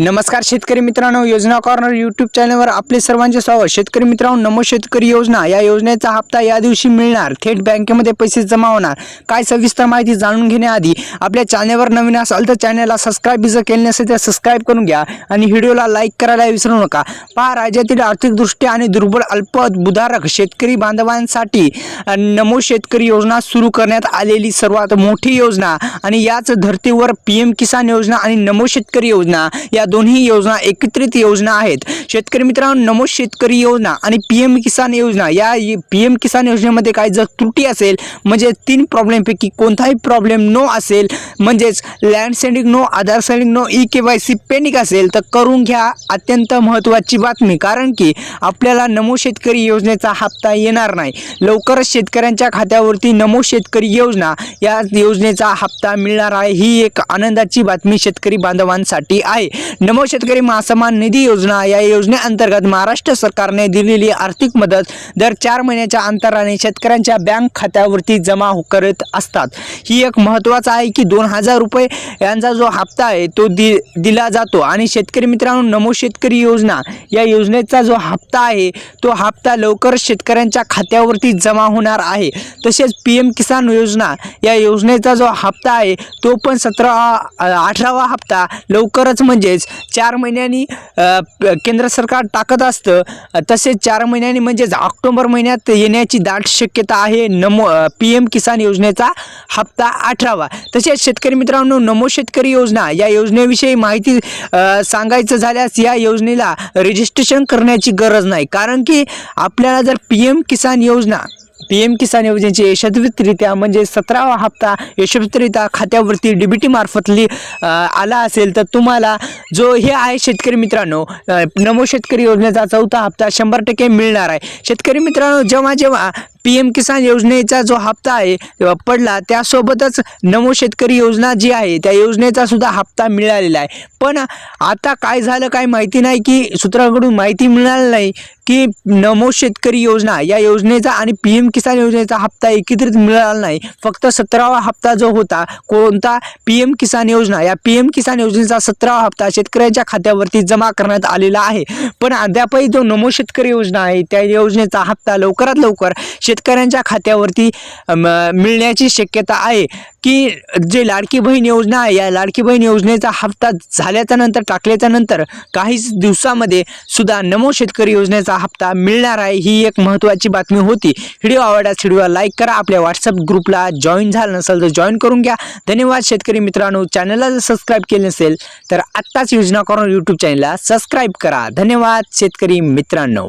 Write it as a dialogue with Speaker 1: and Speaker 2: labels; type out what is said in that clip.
Speaker 1: नमस्कार शेतकरी मित्रांनो योजना कॉर्नर यूट्यूब चॅनलवर आपले सर्वांचे स्वागत. शेतकरी मित्रांनो नमो शेतकरी योजना. या योजनेचा हप्ता या दिवशी मिळणार. थेट बँकेमध्ये पैसे जमा होणार. काय सविस्तर माहिती जाणून घेण्याआधी आपल्या चॅनलवर नवीन असाल तर चॅनलला सबस्क्राईब जर केले नसेल तर सबस्क्राईब करून घ्या आणि व्हिडिओला लाईक करायला विसरू नका. पहा राज्यातील आर्थिकदृष्ट्या आणि दुर्बल अल्प बुधारक शेतकरी बांधवांसाठी नमो शेतकरी योजना सुरू करण्यात आलेली सर्वात मोठी योजना. आणि याच धर्तीवर पी एम किसान योजना आणि नमो शेतकरी योजना या दोन्ही योजना एकत्रित योजना आहेत. शेतकरी मित्रांनो नमो शेतकरी योजना आणि पी एम किसान योजना या पी एम किसान योजनेमध्ये काय जर त्रुटी असेल म्हणजे तीन प्रॉब्लेमपैकी कोणताही प्रॉब्लेम नो असेल म्हणजेच land sending no Aadhaar sending no E K Y C pending असेल तर करून घ्या अत्यंत महत्त्वाची बातमी. कारण की आपल्याला नमो शेतकरी योजनेचा हप्ता येणार नाही. लवकरच शेतकऱ्यांच्या खात्यावरती नमो शेतकरी योजना या योजनेचा हप्ता मिळणार आहे. ही एक आनंदाची बातमी शेतकरी बांधवांसाठी आहे. नमो शेतकरी महासमान निधी योजना या योजनेअंतर्गत महाराष्ट्र सरकारने दिलेली आर्थिक मदत दर चार महिन्याच्या अंतराने शेतकऱ्यांच्या बँक खात्यावरती जमा करत असतात. ही एक महत्त्वाचं आहे की दोन हजार रुपये यांचा जो हप्ता आहे तो दि दिला जातो. आणि शेतकरी मित्रांनो नमो शेतकरी योजना या योजनेचा जो हप्ता आहे तो हप्ता लवकर शेतकऱ्यांच्या खात्यावरती जमा होणार आहे. तसेच पी एम किसान योजना या योजनेचा जो हप्ता आहे तो पण सतरा अठरावा हप्ता लवकरच म्हणजेच चार महिन्यांनी केंद्र सरकार टाकत असतं. तसेच चार महिन्यांनी म्हणजेच ऑक्टोबर महिन्यात येण्याची दाट शक्यता आहे. नमो पी एम किसान योजनेचा हप्ता अठरावा. तसेच शेतकरी मित्रांनो नमो शेतकरी योजना या योजनेविषयी माहिती सांगायचं झाल्यास या योजनेला रजिस्ट्रेशन करण्याची गरज नाही. कारण की आपल्याला जर पी एम किसान योजना पी एम किसान योजनेची यशस्वीरित्या म्हणजे सतरावा हप्ता यशस्वीरित्या खात्यावरती डी बी टी मार्फतली आला असेल तर तुम्हाला जो हे आहे शेतकरी मित्रांनो नमो शेतकरी योजनेचा चौथा हप्ता शंभर टक्के मिळणार आहे. शेतकरी मित्रांनो जेव्हा जेव्हा पी एम किसान योजनेचा जो हप्ता आहे पडला त्यासोबतच नमो शेतकरी योजना जी आहे त्या योजनेचा सुद्धा हप्ता मिळालेला आहे. पण आता काय झालं काय माहिती नाही की सूत्रांकडून माहिती मिळाली नाही की नमो शेतकरी योजना या योजनेचा आणि पी एम किसान योजनेचा हप्ता एकत्रित मिळाला नाही. फक्त सतरावा हप्ता जो होता कोणता? पी एम किसान योजना. या पी एम किसान योजनेचा सतरावा हप्ता शेतकऱ्यांच्या खात्यावरती जमा करण्यात आलेला आहे. पण अद्यापही जो नमो शेतकरी योजना आहे त्या योजनेचा हप्ता लवकरात लवकर शेत शेतकऱ्यांच्या खात्यावरती मिळण्याची शक्यता आहे की जे लाडकी बहीण योजना आहे या लाडकी बहीण योजनेचा हप्ता झाल्याच्यानंतर टाकल्याच्या नंतर काहीच दिवसामध्ये सुद्धा नमो शेतकरी योजनेचा हप्ता मिळणार आहे ही एक महत्त्वाची बातमी होती. व्हिडिओ आवडल्यास व्हिडिओला लाईक करा आपल्या व्हॉट्सअप ग्रुपला जॉईन झालं नसेल तर जॉईन करून घ्या. धन्यवाद शेतकरी मित्रांनो चॅनलला जर सबस्क्राईब केले नसेल तर आत्ताच योजना करून यूट्यूब चॅनलला सबस्क्राईब करा. धन्यवाद शेतकरी मित्रांनो.